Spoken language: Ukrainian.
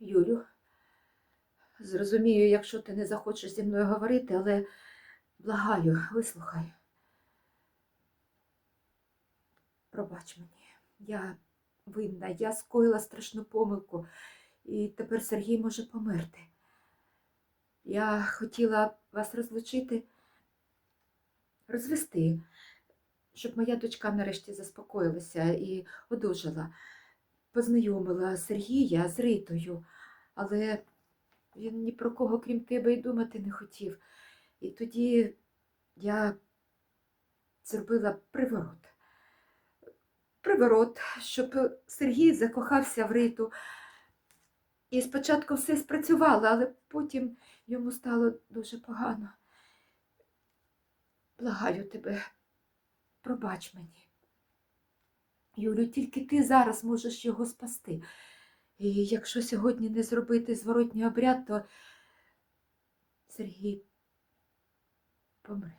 Юлю, зрозумію, якщо ти не захочеш зі мною говорити, але благаю, вислухай. Пробач мені, я винна, я скоїла страшну помилку, і тепер Сергій може померти. Я хотіла вас розлучити, розвести, щоб моя дочка нарешті заспокоїлася і одужала. Познайомила Сергія з Ритою, але він ні про кого, крім тебе, й думати не хотів. І тоді я зробила приворот. Приворот, щоб Сергій закохався в Риту. І спочатку все спрацювало, але потім йому стало дуже погано. Благаю тебе, пробач мені. Юлю, тільки ти зараз можеш його спасти. І якщо сьогодні не зробити зворотній обряд, то Сергій помре.